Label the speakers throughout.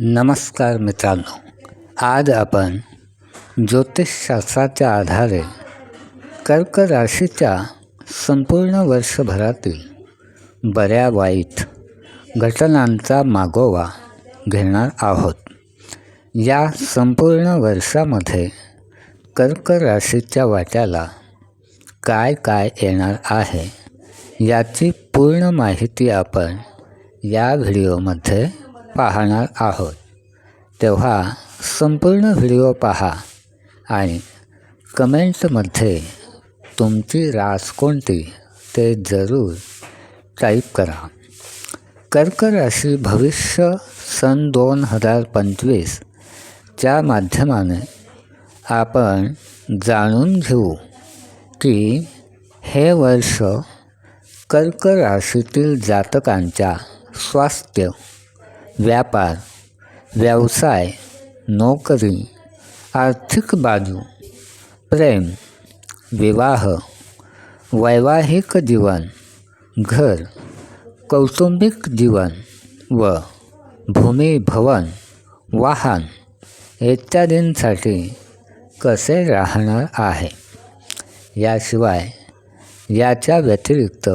Speaker 1: नमस्कार मित्रांनो आज आपण ज्योतिषशास्त्राच्या आधारे कर्क राशीच्या संपूर्ण वर्षभरातील बऱ्या वाईट घटनांचा मागोवा घेणार आहोत. या संपूर्ण वर्षामध्ये कर्क राशीच्या वाट्याला काय काय येणार आहे याची पूर्ण माहिती आपण या व्हिडिओमध्ये पाहणार आहोत. तेव्हा संपूर्ण व्हिडिओ पहा आणि कमेंटमध्ये तुमची रास कोणती ते जरूर टाईप करा. कर्क राशी भविष्य सन दोन हजार पंचवीसच्या माध्यमाने आपण जाणून घेऊ की हे वर्ष कर्क राशीतील जातकांच्या स्वास्थ्य व्यापार व्यवसाय नोकरी आर्थिक बाजू प्रेम विवाह वैवाहिक जीवन घर कौटुंबिक जीवन व भूमी भवन वाहन इत्यादींसाठी कसे राहणार आहे? याशिवाय याच्या व्यतिरिक्त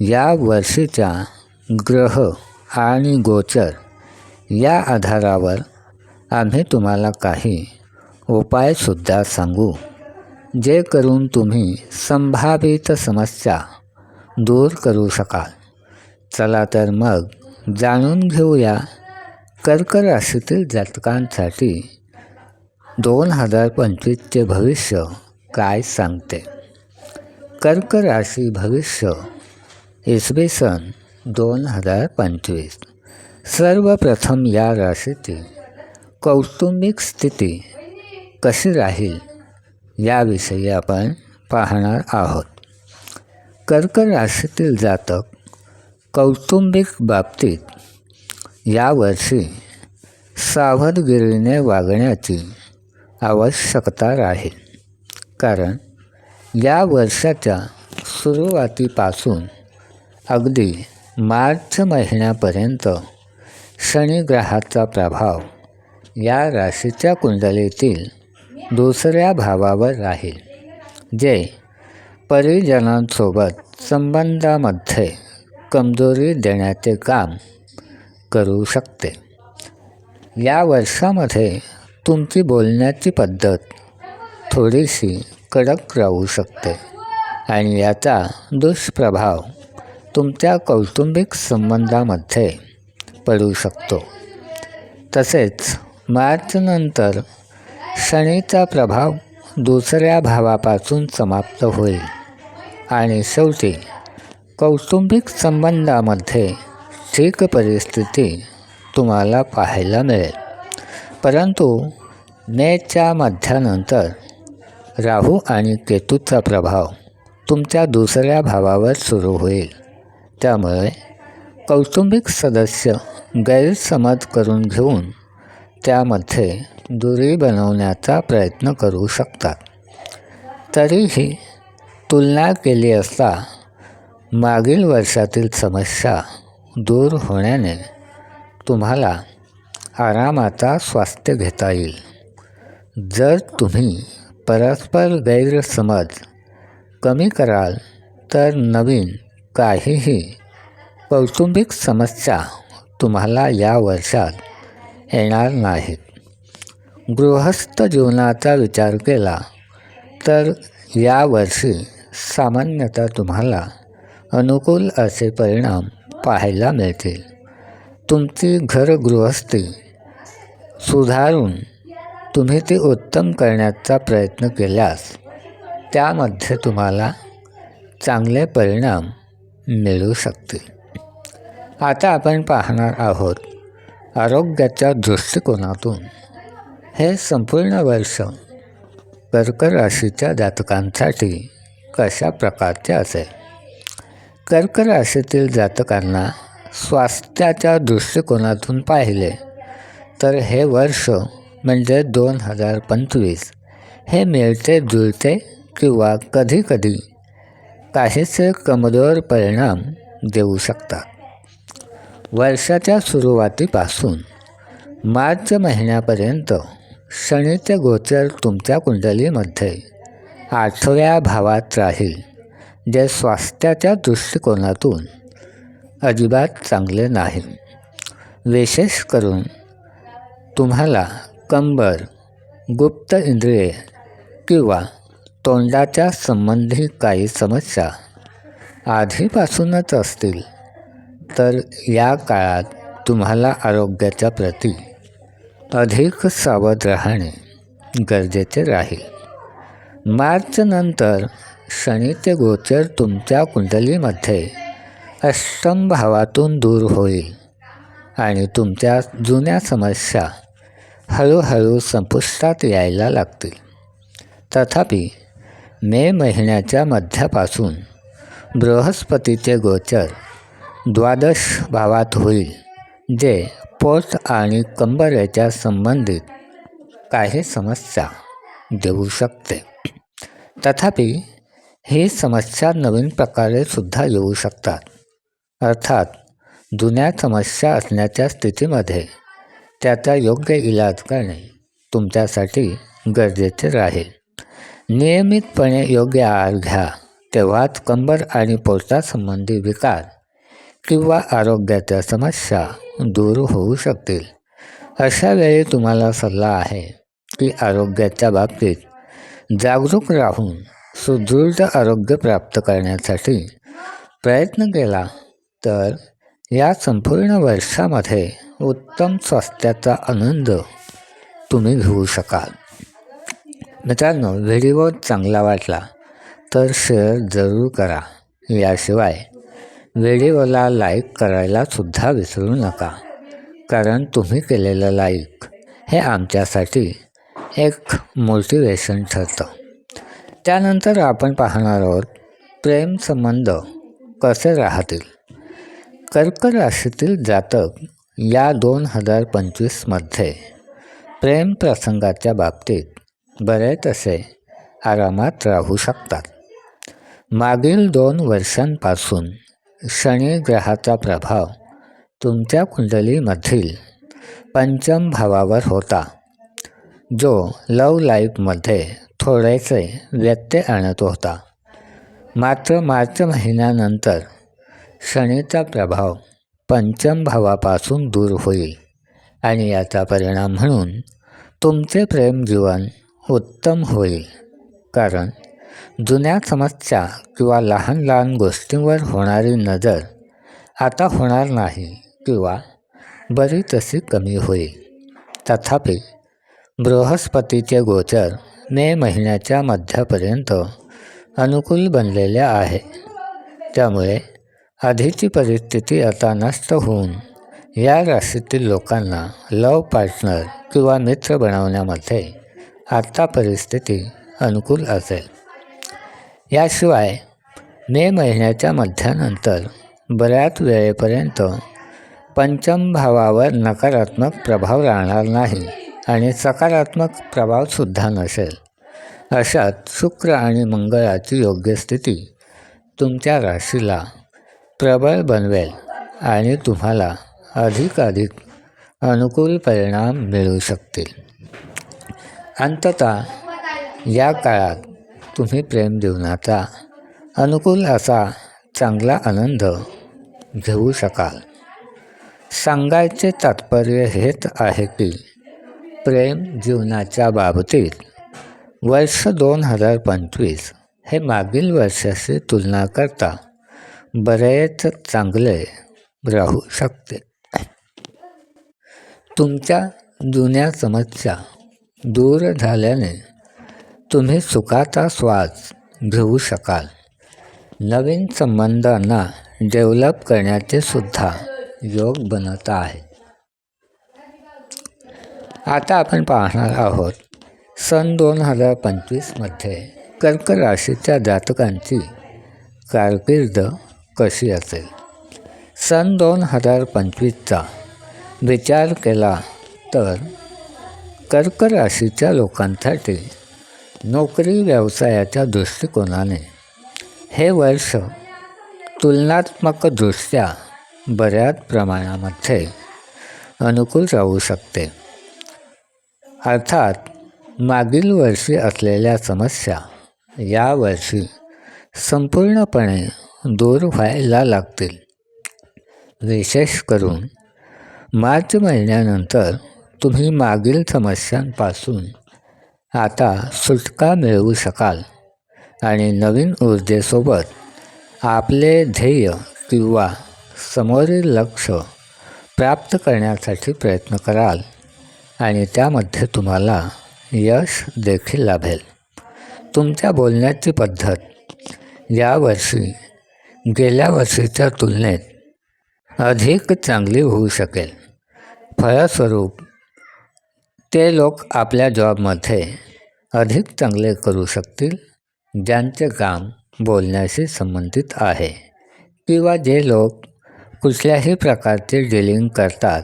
Speaker 1: या वर्षीच्या ग्रह आणि गोचर या आधारावर आम्ही तुम्हाला काही उपायसुद्धा सांगू जे करून तुम्ही संभावित समस्या दूर करू शकाल. चला तर मग जाणून घेऊया कर्क राशीतील जातकांसाठी दोन हजार पंचवीसचे भविष्य काय सांगते. कर्क राशी भविष्य इसवी सन दोन हजार पंचवीस. सर्वप्रथम या राशीतील कौटुंबिक स्थिती कशी राहील याविषयी आपण पाहणार आहोत. कर्क राशीतील जातक कौटुंबिक बाबतीत यावर्षी सावधगिरीने वागण्याची आवश्यकता राहील. कारण या वर्षाच्या सुरुवातीपासून अगदी मार्च महिन्यापर्यंत शनिग्रहाचा प्रभाव या राशीच्या कुंडलीतील दुसऱ्या भावावर राहील जे परिजनांसोबत संबंधामध्ये कमजोरी देण्याचे काम करू शकते. या वर्षामध्ये तुमची बोलण्याची पद्धत थोडीशी कडक राहू शकते आणि याचा दुष्प्रभाव तुमच्या कौटुंबिक संबंधामध्ये पडू शकतो. तसेच मार्चनंतर शनीचा प्रभाव दुसऱ्या भावापासून समाप्त होईल. आणि शेवटी कौटुंबिक संबंधामध्ये ठीक परिस्थिती तुम्हाला पाहायला मिळेल. परंतु मेच्या मध्यानंतर राहू आणि केतूचा प्रभाव तुमच्या दुसऱ्या भावावर सुरू होईल. त्यामुळे कौटुंबिक सदस्य गैरसमज करून घेऊन त्यामध्ये दुरी बनवण्याचा प्रयत्न करू शकतात. तरीही तुलना केली असता मागील वर्षातील समस्या दूर होण्याने तुम्हाला आरामाचा स्वास्थ्य घेता येईल. जर तुम्ही परस्पर गैरसमज कमी कराल तर नवीन काहीही कौटुंबिक समस्या तुम्हाला या वर्षात येणार नाहीत. गृहस्थ जीवनाचा विचार केला तर यावर्षी सामान्यतः तुम्हाला अनुकूल असे परिणाम पाहायला मिळतील. तुमची घरगृहस्थी सुधारून तुम्ही ती उत्तम करण्याचा प्रयत्न केल्यास त्यामध्ये तुम्हाला चांगले परिणाम मिळू शकतील. आता आपण पाहणार आहोत आरोग्याच्या दृष्टिकोनातून. हे संपूर्ण वर्ष कर्क राशीच्या जातकांसाठी कशा प्रकारचे असेल? कर्क राशीतील जातकांना स्वास्थ्याच्या दृष्टिकोनातून पाहिले तर हे वर्ष म्हणजे दोन हजार पंचवीस हे मिळते जुळते किंवा कधीकधी काहीसे कमजोर परिणाम देऊ शकतात वर्षाच्या सुरुवातीपासून मार्च महिन्यापर्यंत शनीचे गोचर तुमच्या कुंडलीमध्ये आठव्या भावात राहील जे स्वास्थ्याच्या दृष्टिकोनातून अजिबात चांगले नाही. विशेष करून तुम्हाला कंबर गुप्त इंद्रिये किंवा तोंडाच्या संबंधी काही समस्या आधीपासूनच असतील तर या काळात तुम्हाला आरोग्याच्या प्रती अधिक सावध राहणे गरजेचे राहील. मार्चनंतर शनीचे गोचर तुमच्या कुंडलीमध्ये अष्टम भावातून दूर होईल आणि तुमच्या जुन्या समस्या हळूहळू संपुष्टात यायला लागतील. तथापि मे महिन्याच्या मध्यापासून बृहस्पतीचे गोचर द्वादश भावात होईल जे पोट आणि कंबरेच्या संबंधित काही समस्या देऊ शकते. तथापि ही समस्या नवीन प्रकारे सुद्धा येऊ शकतात. अर्थात जुन्या समस्या असण्याच्या स्थितीमध्ये त्याचा योग्य इलाज करणे तुमच्यासाठी गरजेचे राहील. नियमितपणे योग्य आहार घ्या. तेव्हाच कंबर आणि पोटासंबंधी विकार किंवा आरोग्याच्या समस्या दूर होऊ शकतील. अशा वेळी तुम्हाला सल्ला आहे की आरोग्याच्या बाबतीत जागरूक राहून सुदृढ आरोग्य प्राप्त करण्यासाठी प्रयत्न केला तर या संपूर्ण वर्षामध्ये उत्तम स्वास्थ्याचा आनंद तुम्ही घेऊ शकाल. मित्रांनो व्हिडिओ चांगला वाटला तर शेअर जरूर करा. याशिवाय व्हिडिओला लाईक करायलासुद्धा विसरू नका. कारण तुम्ही केलेलं लाईक हे आमच्यासाठी एक मोटिवेशन ठरतं. त्यानंतर आपण पाहणार आहोत प्रेमसंबंध कसे राहतील? कर्क राशीतील जातक या दोन हजार पंचवीसमध्ये प्रेम प्रसंगाच्या बाबतीत बरेच असे आरामात राहू शकतात. मागील दोन वर्षांपासून शनी ग्रहाचा प्रभाव तुमच्या कुंडलीमधील पंचम भावावर होता जो लव लाईफमध्ये थोडेसे व्यत्यय आणत होता. मात्र मार्च महिन्यानंतर शनीचा प्रभाव पंचम भावापासून दूर होईल आणि याचा परिणाम म्हणून तुमचे प्रेमजीवन उत्तम होईल. कारण जुन्या समस्या किंवा लहान लहान गोष्टींवर होणारी नजर आता होणार नाही किंवा बरी तशी कमी होईल. तथापि बृहस्पतीचे गोचर मे महिन्याच्या मध्यापर्यंत अनुकूल बनलेले आहे. त्यामुळे आधीची परिस्थिती आता नष्ट होऊन या राशीतील लोकांना लव पार्टनर किंवा मित्र बनवण्यामध्ये आत्ता परिस्थिती अनुकूल असेल. याशिवाय मे महिन्याच्या मध्यानंतर बऱ्याच वेळेपर्यंत पंचम भावावर नकारात्मक प्रभाव राहणार नाही आणि सकारात्मक प्रभावसुद्धा नसेल. अशात शुक्र आणि मंगळाची योग्य स्थिती तुमच्या राशीला प्रबळ बनवेल आणि तुम्हाला अधिकाधिक अनुकूल परिणाम मिळू शकतील. अंततः या काळात तुम्ही प्रेम जीवनाचा अनुकूल असा चांगला आनंद घेऊ शकाल. सांगायचे तात्पर्य हेच आहे की प्रेम जीवनाच्या बाबतीत वर्ष दोन हजार पंचवीस हे मागील वर्षाशी तुलना करता बरेच चांगले राहू शकते. तुमच्या जुन्या समस्या दूर झाल्याने तुम्ही सुखाचा श्वास घेऊ शकाल. नवीन संबंधांना डेव्हलप करण्याचे सुद्धा योग बनत आहे. आता आपण पाहणार आहोत सन दोन हजार पंचवीसमध्ये कर्क राशीच्या जातकांची कारकीर्द कशी असेल? सन दोन हजार पंचवीसचा विचार केला तर कर्क राशीच्या लोकांसाठी नोकरी व्यवसायाच्या दृष्टिकोनाने हे वर्ष तुलनात्मकदृष्ट्या बऱ्याच प्रमाणामध्ये अनुकूल राहू शकते. अर्थात मागील वर्षी असलेल्या समस्या या वर्षी संपूर्णपणे दूर व्हायला लागतील. विशेष करून मार्च महिन्यानंतर तुम्ही मागील समस्यांपासून आता सुटका मिळवू शकाल आणि नवीन ऊर्जेसोबत आपले ध्येय किंवा समोरील लक्ष प्राप्त करण्यासाठी प्रयत्न कराल आणि त्यामध्ये तुम्हाला यश देखील लाभेल. तुमच्या बोलण्याची पद्धत यावर्षी गेल्या वर्षीच्या तुलनेत अधिक चांगली होऊ शकेल. फळस्वरूप ते लोक आपल्या जॉबमध्ये अधिक चांगले करू शकतील ज्यांचे काम बोलण्याशी संबंधित आहे. किंवा जे लोक कुठल्याही प्रकारचे डिलिंग करतात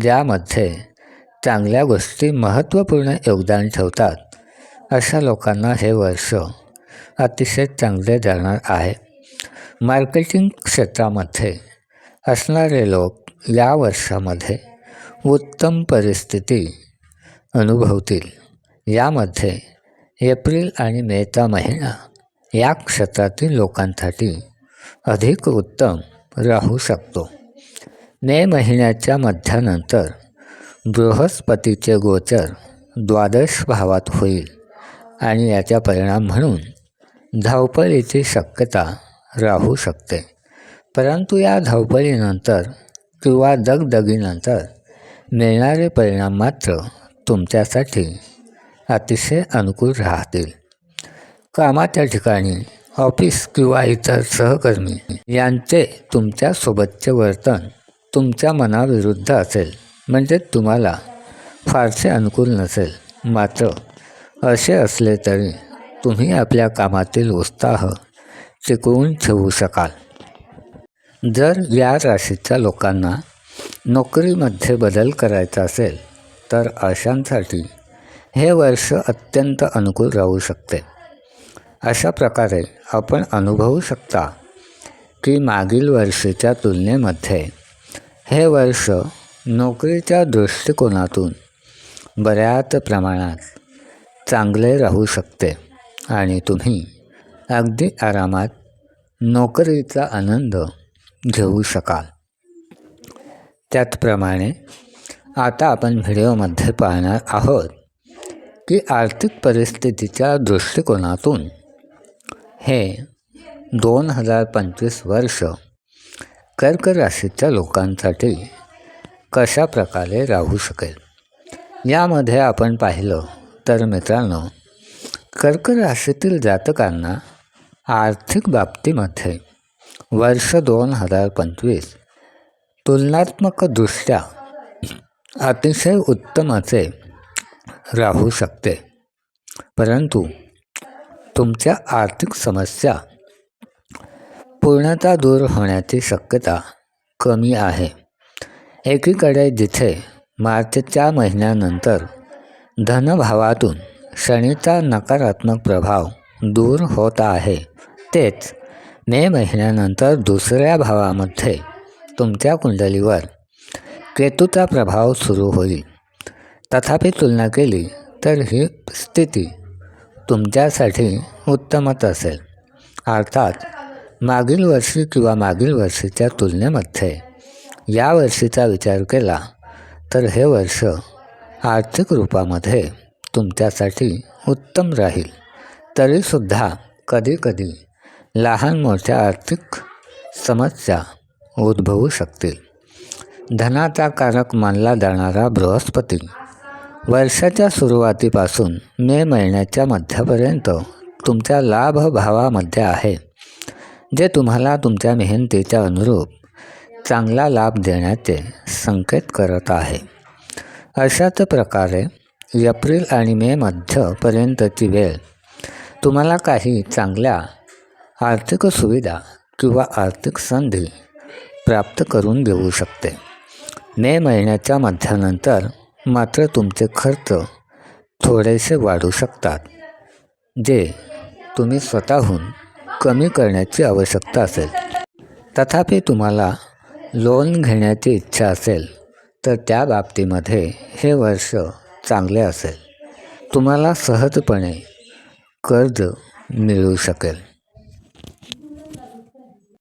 Speaker 1: ज्यामध्ये चांगल्या गोष्टी महत्त्वपूर्ण योगदान ठेवतात अशा लोकांना हे वर्ष अतिशय चांगले जाणार आहे. मार्केटिंग क्षेत्रामध्ये असणारे लोक या वर्षामध्ये उत्तम परिस्थिती अनुभवतील. यामध्ये एप्रिल आणि मेचा महिना या क्षेत्रातील लोकांसाठी अधिक उत्तम राहू शकतो. मे महिन्याच्या मध्यानंतर बृहस्पतीचे गोचर द्वादश भावात होईल आणि याचा परिणाम म्हणून धावपळीची शक्यता राहू शकते. परंतु या धावपळीनंतर किंवा दगदगीनंतर मिळणारे परिणाम मात्र तुमच्यासाठी अतिशय अनुकूल राहतील. कामाच्या ठिकाणी ऑफिस किंवा इतर सहकर्मी यांचे तुमच्यासोबतचे वर्तन तुमच्या मनाविरुद्ध असेल. म्हणजे तुम्हाला फारसे अनुकूल नसेल. मात्र असे असले तरी तुम्ही आपल्या कामातील उत्साह टिकवून ठेवू शकाल. जर या राशीच्या लोकांना नोकरीमध्ये बदल करायचा असेल तर अशांसाठी हे वर्ष अत्यंत अनुकूल राहू शकते. अशा प्रकारे आपण अनुभवू शकता की मागील वर्षीच्या तुलनेमध्ये हे वर्ष नोकरीच्या दृष्टिकोनातून बऱ्याच प्रमाणात चांगले राहू शकते आणि तुम्ही अगदी आरामात नोकरीचा आनंद घेऊ शकाल. त्याचप्रमाणे आता आपण व्हिडिओमध्ये पाहणार आहोत की आर्थिक परिस्थितीच्या दृष्टिकोनातून हे दोन हजार पंचवीस वर्ष कर्क राशीच्या लोकांसाठी कशा प्रकारे राहू शकेल? यामध्ये आपण पाहिलं तर मित्रांनो कर्क राशीतील जातकांना आर्थिक बाबतीमध्ये वर्ष दोन हजार पंचवीस तुलनात्मकदृष्ट्या अतिशय उत्तमाचे राहू शकते. परंतु तुमच्या आर्थिक समस्या पूर्णतः दूर होण्याची शक्यता कमी आहे. एकीकडे जिथे मार्चच्या महिन्यानंतर धनभावातून शनीचा नकारात्मक प्रभाव दूर होत आहे तेच मे महिन्यानंतर दुसऱ्या भावामध्ये तुमच्या कुंडलीवर केतूचा प्रभाव सुरू होईल. तथापि तुलना केली तर ही स्थिती तुमच्यासाठी उत्तमच असेल. अर्थात मागील वर्षी किंवा मागील वर्षीच्या तुलनेमध्ये या वर्षीचा विचार केला तर हे वर्ष आर्थिक रूपामध्ये तुमच्यासाठी उत्तम राहील. तरीसुद्धा कधीकधी लहान मोठ्या आर्थिक समस्या उद्भवू शकतील. धनाचा कारक मानला जाणारा बृहस्पती. वर्षाच्या सुरुवातीपासून मे महिन्याच्या मध्यापर्यंत तुमच्या लाभ भावामध्ये आहे जे तुम्हाला तुमच्या मेहनतीच्या अनुरूप चांगला लाभ देण्याचे संकेत करत आहे. अशाच प्रकारे एप्रिल आणि मे मध्यपर्यंतची वेळ तुम्हाला काही चांगल्या आर्थिक सुविधा किंवा आर्थिक संधी प्राप्त करून देऊ शकते. मे महिन्याच्या मध्यानंतर मात्र तुमचे खर्च थोडेसे वाढू शकतात जे तुम्ही स्वतःहून कमी करण्याची आवश्यकता असेल. तथापि तुम्हाला लोन घेण्याची इच्छा असेल तर त्या बाबतीमध्ये हे वर्ष चांगले असेल. तुम्हाला सहजपणे कर्ज मिळू शकेल.